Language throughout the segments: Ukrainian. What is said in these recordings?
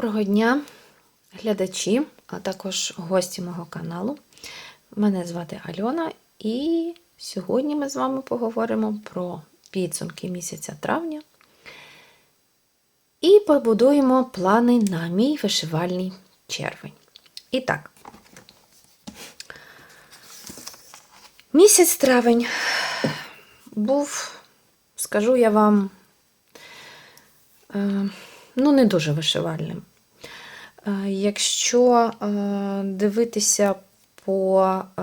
Доброго дня, глядачі, а також гості мого каналу. Мене звати Альона, і сьогодні ми з вами поговоримо про підсумки місяця травня і побудуємо плани на мій вишивальний червень. І так, місяць травень був, скажу я вам, е, ну, не дуже вишивальним. Е, Якщо е, дивитися по е,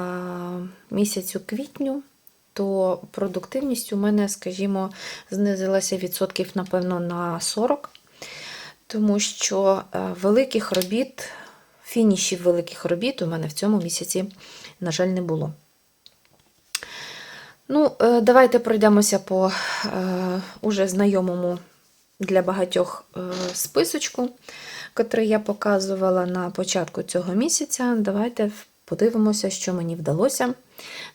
місяцю квітню, то продуктивність у мене, скажімо, знизилася відсотків, напевно, на 40, тому що великих робіт, фінішів великих робіт у мене в цьому місяці, на жаль, не було. Ну, давайте пройдемося по уже знайомому для багатьох списочку, котрий я показувала на початку цього місяця. Давайте подивимося, що мені вдалося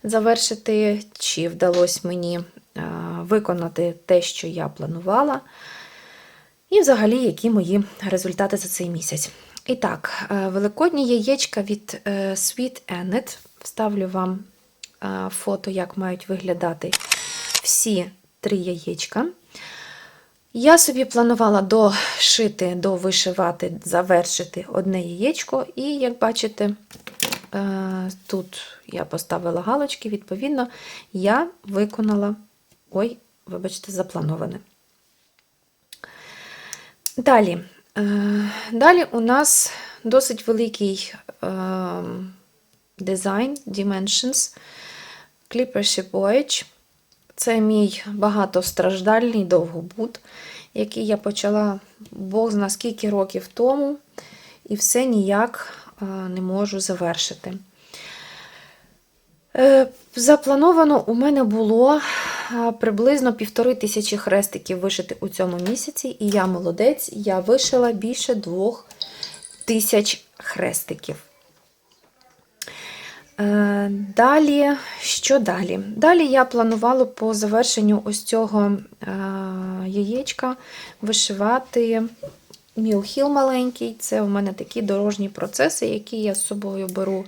завершити, чи вдалося мені е, виконати те, що я планувала. І взагалі, які мої результати за цей місяць. І так, е, великодні яєчка від е, Sweet Enid. Вставлю вам фото, як мають виглядати всі три яєчка. Я собі планувала дошити, довишивати, завершити одне яєчко, і, як бачите, е, тут я поставила галочки, відповідно, я виконала, ой, вибачте, заплановане. Далі. Е, Далі у нас досить великий е, дизайн Dimensions Clippership Voyage. Це мій багатостраждальний довгобуд, який я почала Бог зна скільки років тому, і все ніяк е, не можу завершити. Е, Заплановано у мене було е, приблизно півтори тисячі хрестиків вишити у цьому місяці, і я молодець, я вишила більше двох тисяч хрестиків. Е, Далі, що далі? Далі я планувала по завершенню ось цього е, яєчка вишивати мілхіл маленький. Це у мене такі дорожні процеси, які я з собою беру,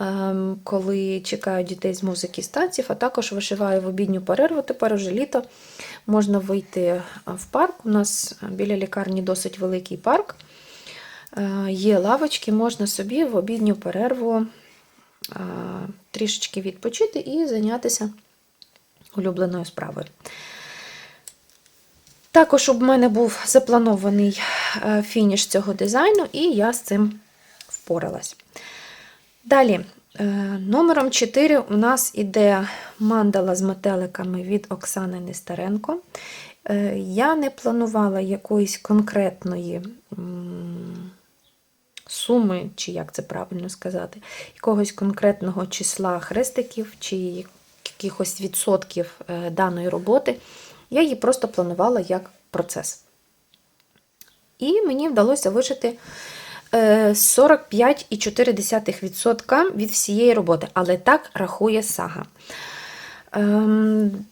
е, коли чекаю дітей з музики з танців, а також вишиваю в обідню перерву. Тепер уже літо можна вийти в парк. У нас біля лікарні досить великий парк. Є лавочки, можна собі в обідню перерву трішечки відпочити і зайнятися улюбленою справою. Також у мене був запланований е, фініш цього дизайну, і я з цим впоралась. Далі, е, номером 4 у нас іде мандала з метеликами від Оксани Нестеренко. Е, Я не планувала якоїсь конкретної суми, чи як це правильно сказати, якогось конкретного числа хрестиків, чи якихось відсотків даної роботи. Я її просто планувала як процес. І мені вдалося вишити 45,4% від всієї роботи, але так рахує сага. Ем,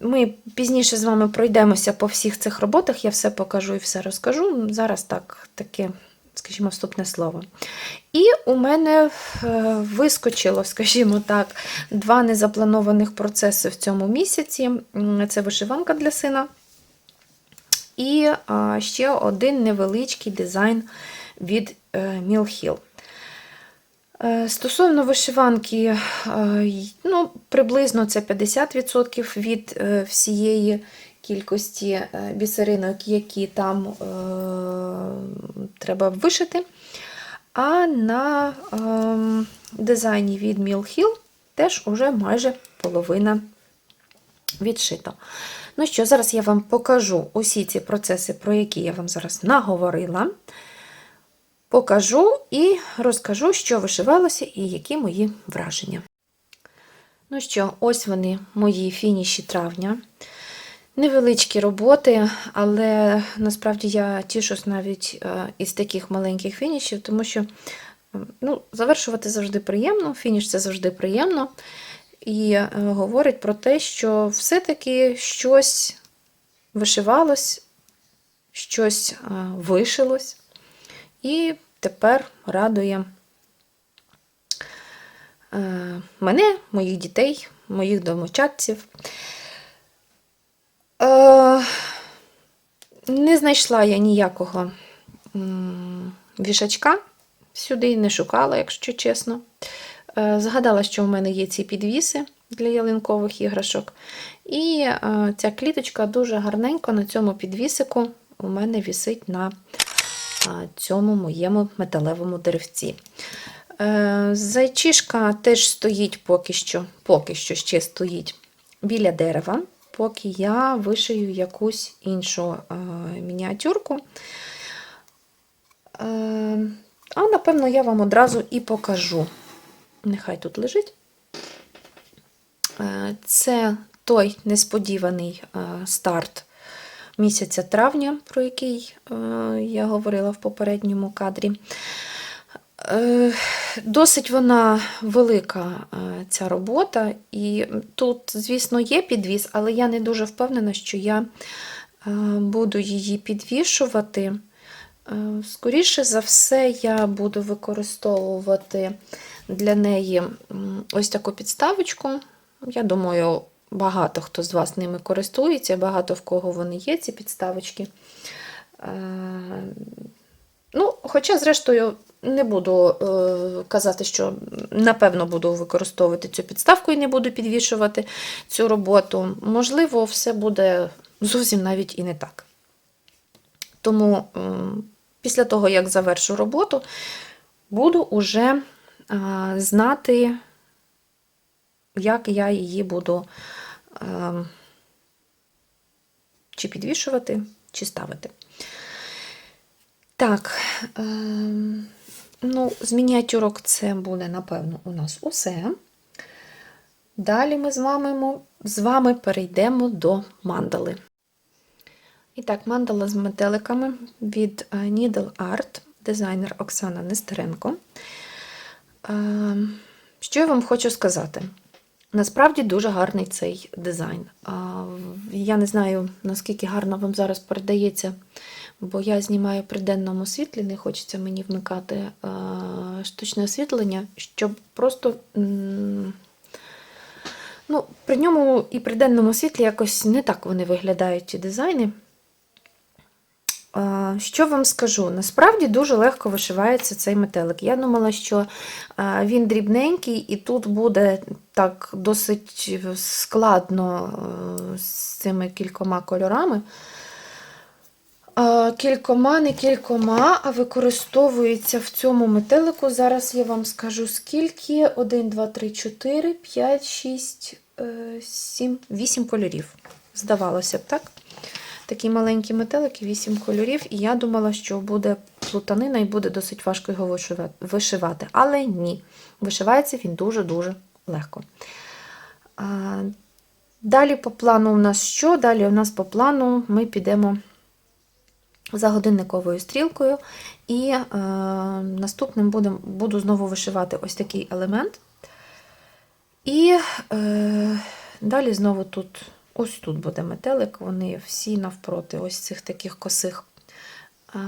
ми пізніше з вами пройдемося по всіх цих роботах, я все покажу і все розкажу. Зараз так таке, скажімо, вступне слово. І у мене вискочило, скажімо так, два незапланованих процеси в цьому місяці. Це вишиванка для сина. І ще один невеличкий дизайн від Mill Hill. Стосовно вишиванки, ну, приблизно це 50% від всієї кількості бісеринок, які там е, треба вишити. А на е, дизайні від Hill теж уже майже половина відшита. Ну що, зараз я вам покажу усі ці процеси, про які я вам зараз наговорила. Покажу і розкажу, що вишивалося і які мої враження. Ну що, ось вони, мої фініші травня. Невеличкі роботи, але насправді я тішусь навіть із таких маленьких фінішів, тому що ну, завершувати завжди приємно, фініш це завжди приємно. І говорить про те, що все-таки щось вишивалось, щось вишилось. І тепер радує е, мене, моїх дітей, моїх домочадців. Е, не знайшла я ніякого вішачка сюди, не шукала, якщо чесно. Е, Згадала, що в мене є ці підвіси для ялинкових іграшок. І е, ця кліточка дуже гарненько на цьому підвісику у мене вісить на цьому моєму металевому деревці. Зайчишка теж стоїть поки що, поки що ще стоїть біля дерева, поки я вишию якусь іншу е, мініатюрку. Е, а напевно, я вам одразу і покажу. Нехай тут лежить. Е, Це той несподіваний старт місяця травня, про який я говорила в попередньому кадрі. Досить вона велика, е, ця робота, і тут, звісно, є підвіз, але я не дуже впевнена, що я е, буду її підвішувати. Е, Скоріше за все, я буду використовувати для неї ось таку підставочку. Я думаю, багато хто з вас ними користується, багато в кого вони є, ці підставочки. Ну, хоча, зрештою, не буду е, казати, що напевно буду використовувати цю підставку і не буду підвішувати цю роботу. Можливо, все буде зовсім навіть і не так. Тому е, після того, як завершу роботу, буду уже е, знати, як я її буду чи підвішувати, чи ставити. Так, е, ну, з мініатюрок це буде, напевно, у нас усе. Далі ми з вами, з вами перейдемо до мандали. І так, мандала з метеликами від е, Needle Art, дизайнер Оксана Нестеренко. Е, Що я вам хочу сказати? Насправді дуже гарний цей дизайн. Я не знаю, наскільки гарно вам зараз передається, бо я знімаю при денному світлі, не хочеться мені вмикати а, штучне освітлення, щоб просто. Ну, при ньому і при денному світлі якось не так вони виглядають ті дизайни. Що вам скажу? Насправді дуже легко вишивається цей метелик. Я думала, що він дрібненький, і тут буде так досить складно е, з цими кількома кольорами. Кількома, не кількома, а використовується в цьому метелику. Зараз я вам скажу скільки: 1, 2, 3, 4, 5, 6, 7, 8 кольорів. Здавалося б, так? Такі маленькі метелики, 8 кольорів, і я думала, що буде плутанина і буде досить важко його вишивати. Але ні, вишивається він дуже-дуже легко. Далі по плану у нас що? Далі у нас по плану ми підемо за годинниковою стрілкою, і е, наступним будем, буду знову вишивати ось такий елемент. І е, далі знову тут. Ось тут буде метелик, вони всі навпроти ось цих таких косих а,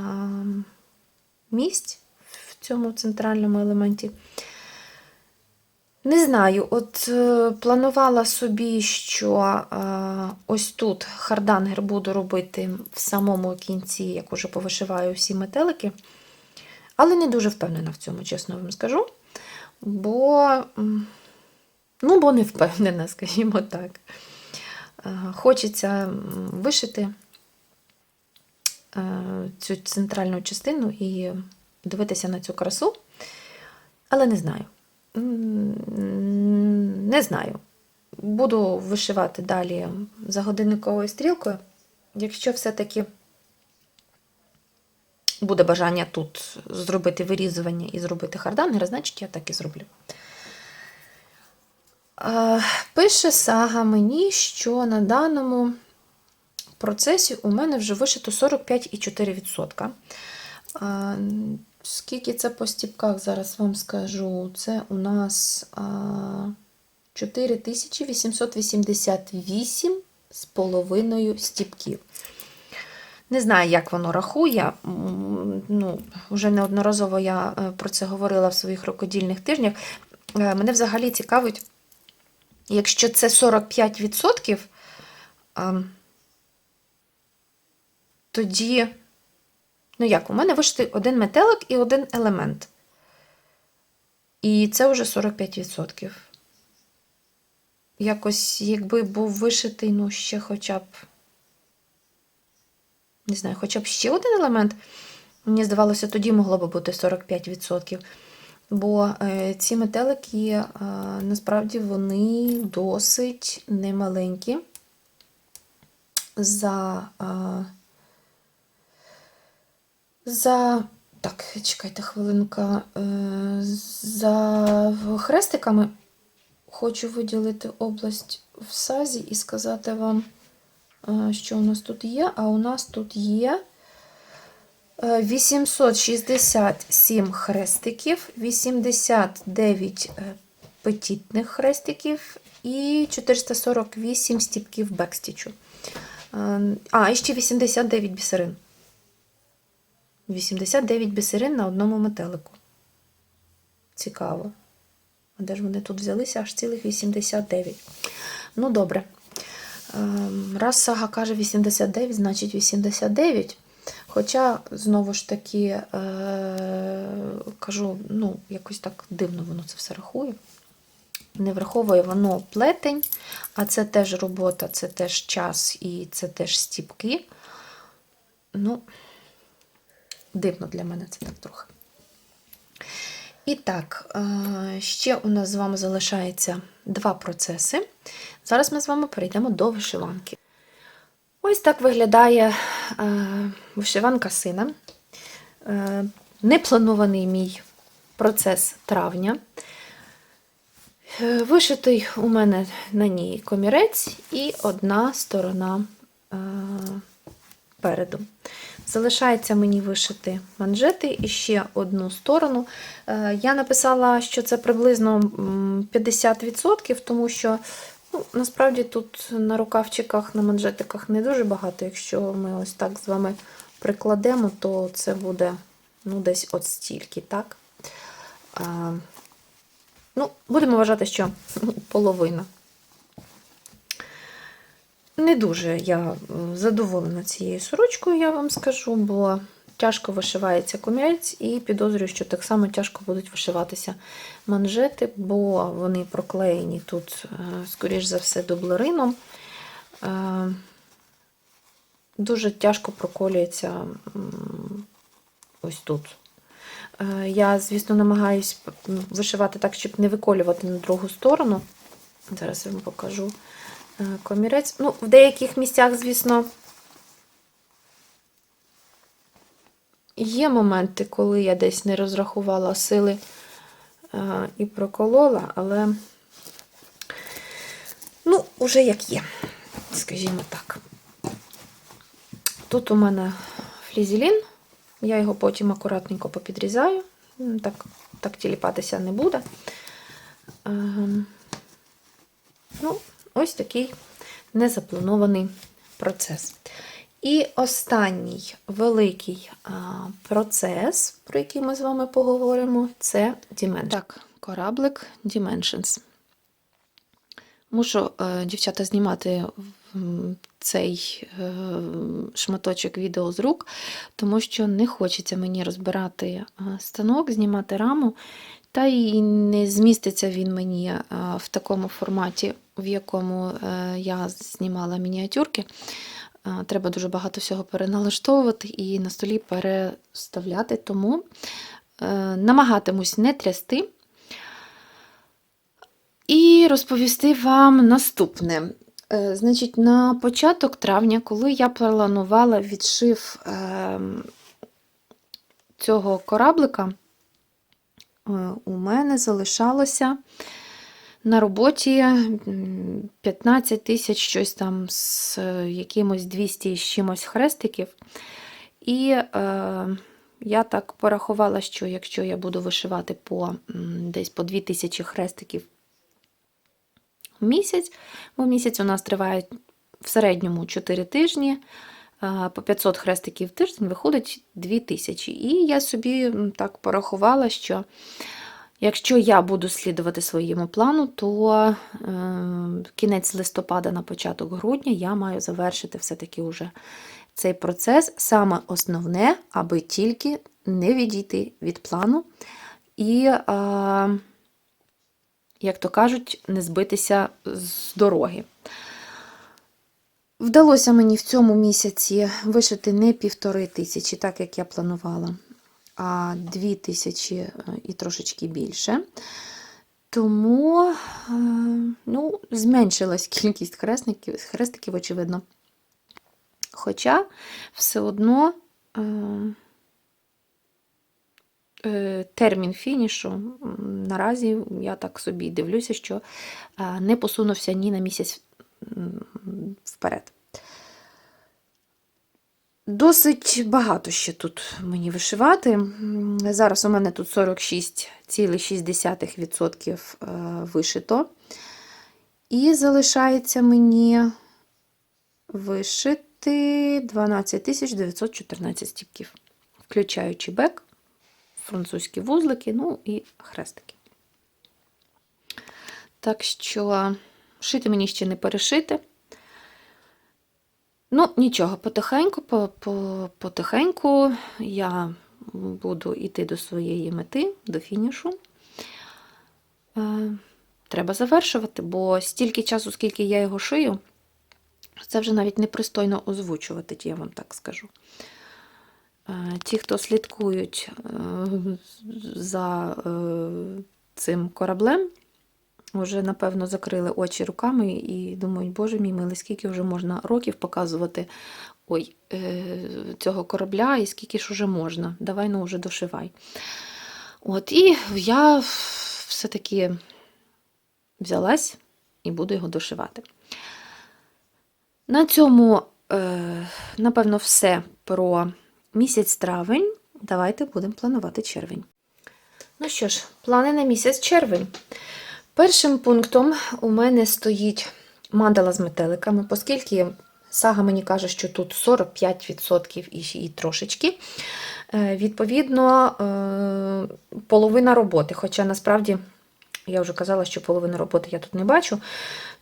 місць в цьому центральному елементі. Не знаю, от е, планувала собі, що е, ось тут хардангер буду робити в самому кінці, як уже повишиваю всі метелики, але не дуже впевнена в цьому, чесно вам скажу. Бо, ну, бо не впевнена, скажімо так. Хочеться вишити цю центральну частину і дивитися на цю красу, але не знаю. Не знаю. Буду вишивати далі за годинниковою стрілкою. Якщо все-таки буде бажання тут зробити вирізування і зробити хардангер, значить я так і зроблю. Пише сага мені, що на даному процесі у мене вже вишито 45,4%. Скільки це по стіпках, зараз вам скажу. Це у нас 4888 з половиною стіпків. Не знаю, як воно рахує. Ну, вже неодноразово я е, про це говорила в своїх рукодільних тижнях. Е, Мене взагалі цікавить, якщо це 45%, ем, тоді, ну як, у мене вишитий один метелик і один елемент. І це вже 45%. Якось, якби був вишитий, ну, ще хоча б не знаю, хоча б ще один елемент, мені здавалося, тоді могло би бути 45%. Бо е, ці метелики е, насправді вони досить немаленькі. За, е, за так, чекайте хвилинка. Е, за хрестиками хочу виділити область в сазі і сказати вам е, що у нас тут є, а у нас тут є е, 867 хрестиків, 89 е, петітних хрестиків і 448 стіпків бекстічу. Е, А, і ще 89 бісерин. 89 бісерин на одному метелику. Цікаво. А де ж вони тут взялися? Аж цілих 89. Ну, добре. Ем, Раз сага каже 89, значить 89. Хоча, знову ж таки, е, кажу, ну, якось так дивно воно це все рахує. Не враховує воно плетень, а це теж робота, це теж час і це теж стіпки. Ну, дивно для мене це так трохи. І так, е, ще у нас з вами залишається два процеси. Зараз ми з вами перейдемо до вишиванки. Ось так виглядає е, вишиванка сина. Е, Непланований мій процес травня. Вишитий у мене на ній комірець і одна сторона переду. Залишається мені вишити манжети і ще одну сторону. Е, Я написала, що це приблизно 50%, тому що ну, насправді тут на рукавчиках, на манжетиках не дуже багато. Якщо ми ось так з вами прикладемо, то це буде ну, десь от стільки, так? Ну, будемо вважати, що половина. Не дуже я задоволена цією сорочкою, я вам скажу, бо тяжко вишивається комірець, і підозрюю, що так само тяжко будуть вишиватися манжети, бо вони проклеєні тут, е, скоріш за все, дублерином. Е, Дуже тяжко проколюється ось тут. Е, Я, звісно, намагаюсь вишивати так, щоб не виколювати на другу сторону. Зараз я вам покажу комірець. Ну, в деяких місцях, звісно, є моменти, коли я десь не розрахувала сили е, і проколола, але, ну, уже як є, скажімо так. Тут у мене флізелін, я його потім акуратненько попідрізаю, так, так тіліпатися не буде. Ем, Ну, ось такий незапланований процес. І останній великий процес, про який ми з вами поговоримо, це Dimensions. Так, кораблик Dimensions. Мушу, е, дівчата, знімати цей е, шматочок відео з рук, тому що не хочеться мені розбирати е, станок, знімати раму, та й не зміститься він мені в такому форматі, в якому е, я знімала мініатюрки. Е, Треба дуже багато всього переналаштовувати і на столі переставляти, тому е, намагатимусь не трясти. І розповісти вам наступне. Значить, на початок травня, коли я планувала відшив е, цього кораблика, у мене залишалося на роботі 15 тисяч щось там з якимось 200 з чимось хрестиків. І е, я так порахувала, що якщо я буду вишивати по десь по 2000 хрестиків в місяць, бо місяць у нас триває в середньому 4 тижні, е, по 500 хрестиків в тиждень виходить 2000. І я собі так порахувала, що якщо я буду слідувати своєму плану, то е, кінець листопада на початок грудня я маю завершити все-таки уже цей процес. Саме основне, аби тільки не відійти від плану і, е, як то кажуть, не збитися з дороги. Вдалося мені в цьому місяці вишити не півтори тисячі, так як я планувала, а дві тисячі е, і трошечки більше. Тому е, ну, зменшилась кількість хрестиків, хрестиків, очевидно. Хоча все одно е, термін фінішу наразі я так собі дивлюся, що не посунувся ні на місяць вперед. Досить багато ще тут мені вишивати. Зараз у мене тут 46,6% е, вишито. І залишається мені вишити 12 914 стіпків, включаючи бек, французькі вузлики, ну і хрестики. Так що шити мені ще не перешити. Ну, нічого, потихеньку, по, по, потихеньку я буду йти до своєї мети, до фінішу. Е, треба завершувати, бо стільки часу, скільки я його шию, це вже навіть непристойно озвучувати, я вам так скажу. Е, ті, хто слідкують е, за цим кораблем, вже, напевно, закрили очі руками і думають, боже мій милий, скільки вже можна років показувати ой, е, цього корабля, і скільки ж уже можна. Давай ну вже дошивай. От, І я все-таки взялась і буду його дошивати. На цьому, е, напевно, все про місяць травень. Давайте будемо планувати червень. Ну що ж, плани на місяць червень. Першим пунктом у мене стоїть мандала з метеликами, оскільки сага мені каже, що тут 45% і, трошечки. Е, Відповідно, е, половина роботи. Хоча насправді я вже казала, що половину роботи я тут не бачу.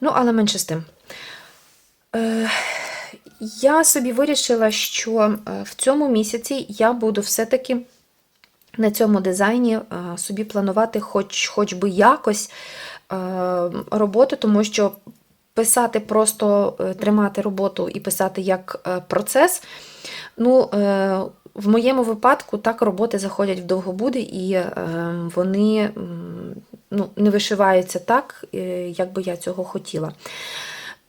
Ну, але менше з тим. Е, Я собі вирішила, що в цьому місяці я буду все-таки на цьому дизайні е, собі планувати хоч, хоч би якось е, роботу, тому що писати просто е, тримати роботу і писати як процес. Ну, в моєму випадку так роботи заходять в довгобуди, і вони ну, не вишиваються так, як би я цього хотіла.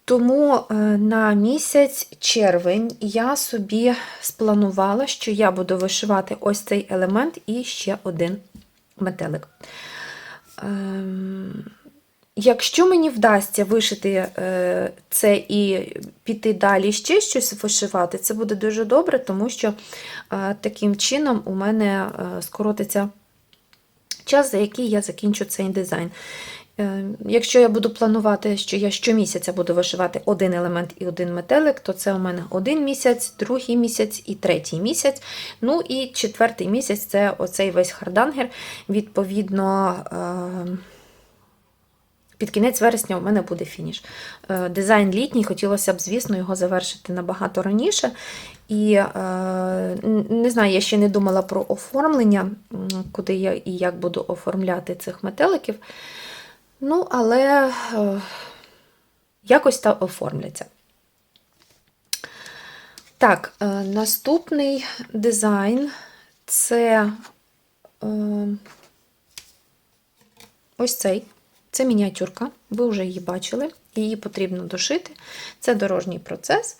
Тому е, на місяць червень я собі спланувала, що я буду вишивати ось цей елемент і ще один метелик. Ем, Якщо мені вдасться вишити е, це і піти далі ще щось вишивати, це буде дуже добре, тому що е, таким чином у мене скоротиться час, за який я закінчу цей дизайн. Е, Якщо я буду планувати, що я щомісяця буду вишивати один елемент і один метелик, то це у мене один місяць, другий місяць і третій місяць. Ну і четвертий місяць це оцей весь хардангер. Відповідно, е, під кінець вересня у мене буде фініш. Е, Дизайн літній, хотілося б, звісно, його завершити набагато раніше. І не знаю, я ще не думала про оформлення, куди я і як буду оформляти цих метеликів. Ну, але е, якось та оформляться. Так, е, наступний дизайн це е, ось цей. Це мініатюрка, ви вже її бачили, її потрібно дошити. Це дорожній процес.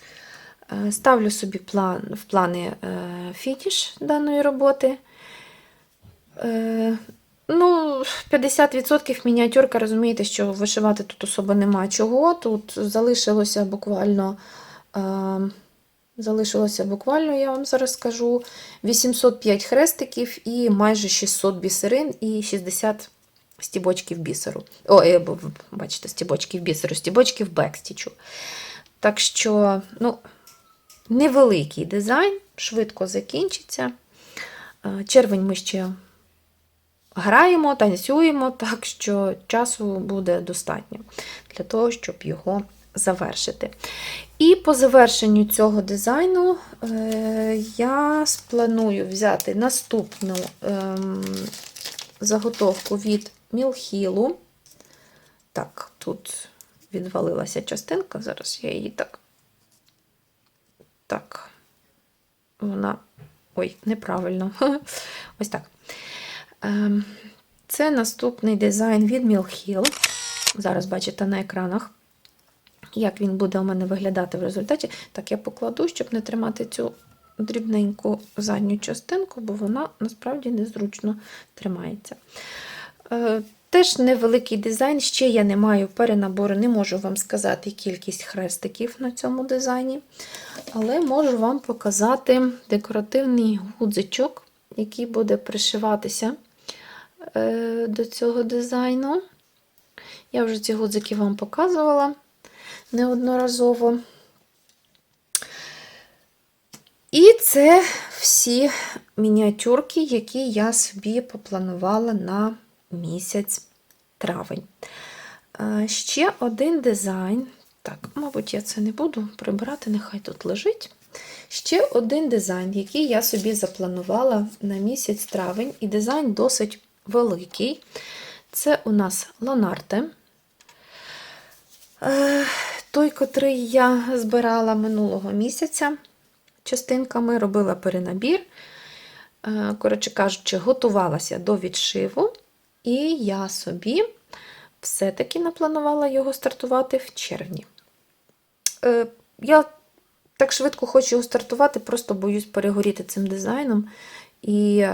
Ставлю собі план, в плани фініш даної роботи. Ну, 50% мініатюрка, розумієте, що вишивати тут особо нема чого. Тут залишилося буквально, е, залишилося буквально, я вам зараз скажу, 805 хрестиків і майже 600 бісерин і 60 стібочків бісеру. О, е, бачите, стібочків бісеру, стібочків бекстічу. Так що, ну, невеликий дизайн, швидко закінчиться. Е, Червень ми ще граємо, танцюємо, так що часу буде достатньо для того, щоб його завершити. І по завершенню цього дизайну е, я спланую взяти наступну ем, заготовку від Мілхілу. Так, тут відвалилася частинка, зараз я її так. Так, вона. Ой, неправильно. Ось так. Ем, Це наступний дизайн від Mill Зараз бачите на екранах, як він буде у мене виглядати в результаті. Так, я покладу, щоб не тримати цю дрібненьку задню частинку, бо вона насправді незручно тримається. Е, Теж невеликий дизайн, ще я не маю перенабору, не можу вам сказати кількість хрестиків на цьому дизайні, але можу вам показати декоративний гудзичок, який буде пришиватися до цього дизайну. Я вже ці гудзики вам показувала неодноразово. І це всі мініатюрки, які я собі попланувала на місяць травень. Е, Ще один дизайн. Так, мабуть, я це не буду прибирати, нехай тут лежить. Ще один дизайн, який я собі запланувала на місяць травень, і дизайн досить великий. Це у нас Лонарте. Е, Той, котрий я збирала минулого місяця частинками, робила перенабір. Е, Коротше кажучи, готувалася до відшиву. І я собі все-таки напланувала його стартувати в червні. Е, Я так швидко хочу його стартувати, просто боюсь перегоріти цим дизайном і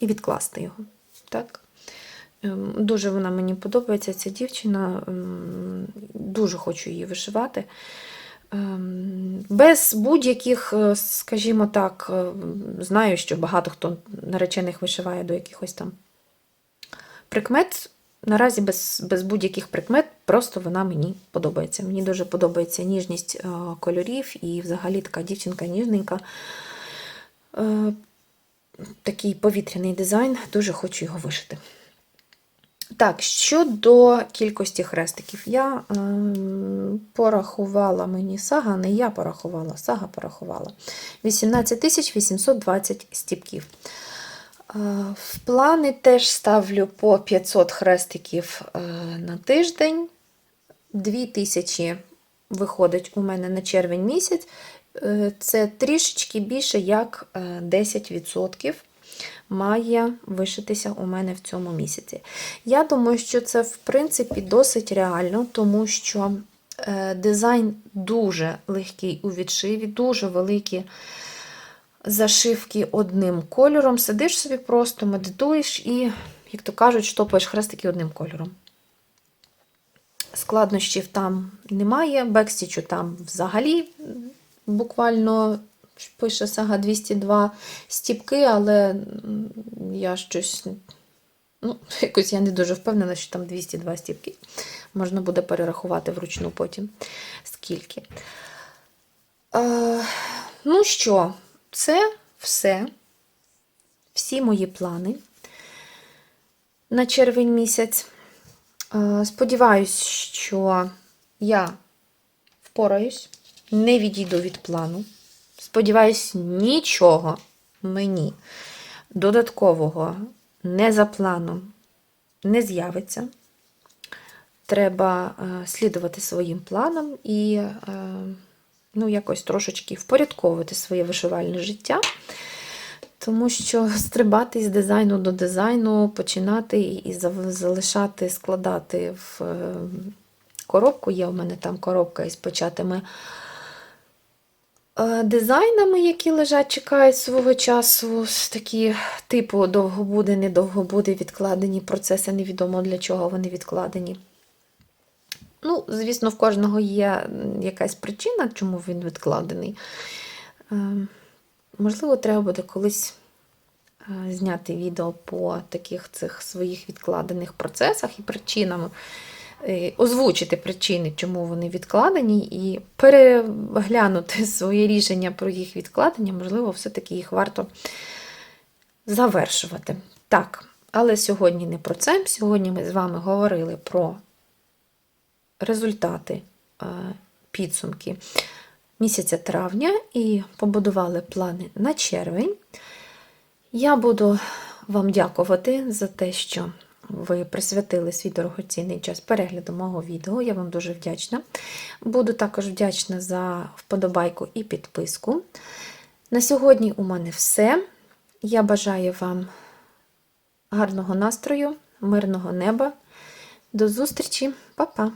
і відкласти його. Так? Ем, Дуже вона мені подобається, ця дівчина, ем, дуже хочу її вишивати. Ем, Без будь-яких, е, скажімо так, е, знаю, що багато хто наречених вишиває до якихось там прикмет. Наразі без без будь-яких прикмет, просто вона мені подобається. Мені дуже подобається ніжність е, кольорів і взагалі така дівчинка ніжненька. Е, Такий повітряний дизайн, дуже хочу його вишити. Так, щодо кількості хрестиків, я е, порахувала мені сага, не я порахувала, сага порахувала 18 820 стіпків. Е, в плани теж ставлю по 500 хрестиків е, на тиждень. 2000 виходить у мене на червень місяць. Е, це трішечки більше як е, 10% має вишитися у мене в цьому місяці. Я думаю, що це, в принципі, досить реально, тому що е, дизайн дуже легкий у відшиві, дуже великі зашивки одним кольором. Сидиш собі просто, медитуєш і, як то кажуть, штопаєш хрестики одним кольором. Складнощів там немає, бекстічу там взагалі буквально пише сага 202 стіпки, але я щось, ну, якось я не дуже впевнена, що там 202 стіпки. Можна буде перерахувати вручну потім скільки. Е, ну що, це все. Всі мої плани на червень місяць. Е, сподіваюсь, що я впораюсь, не відійду від плану. Сподіваюсь, нічого мені додаткового не за планом не з'явиться. Треба е, слідувати своїм планам і е, ну, якось трошечки впорядковувати своє вишивальне життя. Тому що стрибати з дизайну до дизайну, починати і залишати, складати в е, коробку. Є у мене там коробка із початими дизайнами, які лежать, чекають свого часу, такі типу довго буде, недовго буде відкладені процеси, невідомо для чого вони відкладені. Ну, звісно, в кожного є якась причина, чому він відкладений. Можливо, треба буде колись зняти відео по таких цих своїх відкладених процесах і причинам е, озвучити причини, чому вони відкладені, і переглянути своє рішення про їх відкладення, можливо, все-таки їх варто завершувати. Так, але сьогодні не про це. Сьогодні ми з вами говорили про результати е, підсумки місяця травня і побудували плани на червень. Я буду вам дякувати за те, що ви присвятили свій дорогоцінний час перегляду мого відео. Я вам дуже вдячна. Буду також вдячна за вподобайку і підписку. На сьогодні у мене все. Я бажаю вам гарного настрою, мирного неба. До зустрічі, Па-па!